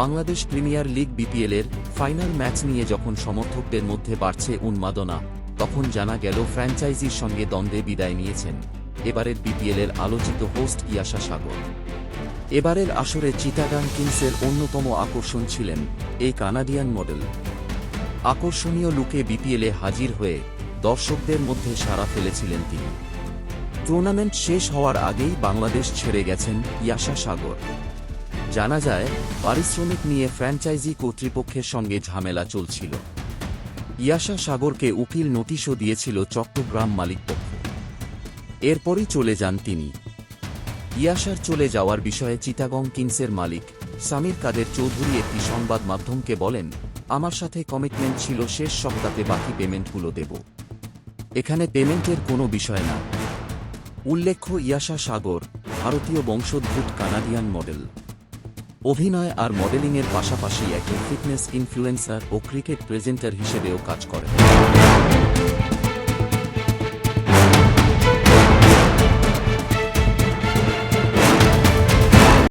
Bangladesh premier league বিপিএলের final match নিয়ে যখন সমর্থকদের মধ্যে বাড়ছে উন্মাদনা, তখন জানা গেল ফ্র্যাঞ্চাইজির সঙ্গে দ্বন্দ্বে বিদায় নিয়েছেন। এবারের বিপিএলের আলোচিত হোস্ট ইয়াশা সাগর। এবারের আসরে চিটাগাং কিংসের অন্যতম আকর্ষণ ছিলেন এই কানাডিয়ান মডেল। আকর্ষণীয় লুকে বিপিএলে হাজির হয়ে দর্শকদের মধ্যে সাড়া ফেলেছিলেন তিনি। টুর্নামেন্ট শেষ হওয়ার আগেই বাংলাদেশ ছেড়ে গেছেন ইয়াশা সাগর। জানা যায়, পারিশ্রমিক নিয়ে ফ্র্যাঞ্চাইজি কর্তৃপক্ষের সঙ্গে ঝামেলা চলছিল। ইয়াশা সাগরকে উকিল নোটিশও দিয়েছিল চট্টগ্রাম মালিকপক্ষ। এরপরই চলে যান তিনি। ইয়াশার চলে যাওয়ার বিষয়ে চিটাগং কিংসের মালিক সামির কাদের চৌধুরী একটি সংবাদ মাধ্যমকে বলেন, আমার সাথে কমিটমেন্ট ছিল, শেষ সপ্তাহে বাকি পেমেন্টগুলো দেব। এখানে পেমেন্টের কোনো বিষয় না। উল্লেখ্য ইয়াশা সাগর, ভারতীয় বংশোদ্ভূত কানাডিয়ান মডেল। অভিনয় আর মডেলিংয়ের পাশাপাশি একজন ফিটনেস ইনফ্লুয়েন্সার ও ক্রিকেট প্রেজেন্টার হিসেবেও কাজ করেন।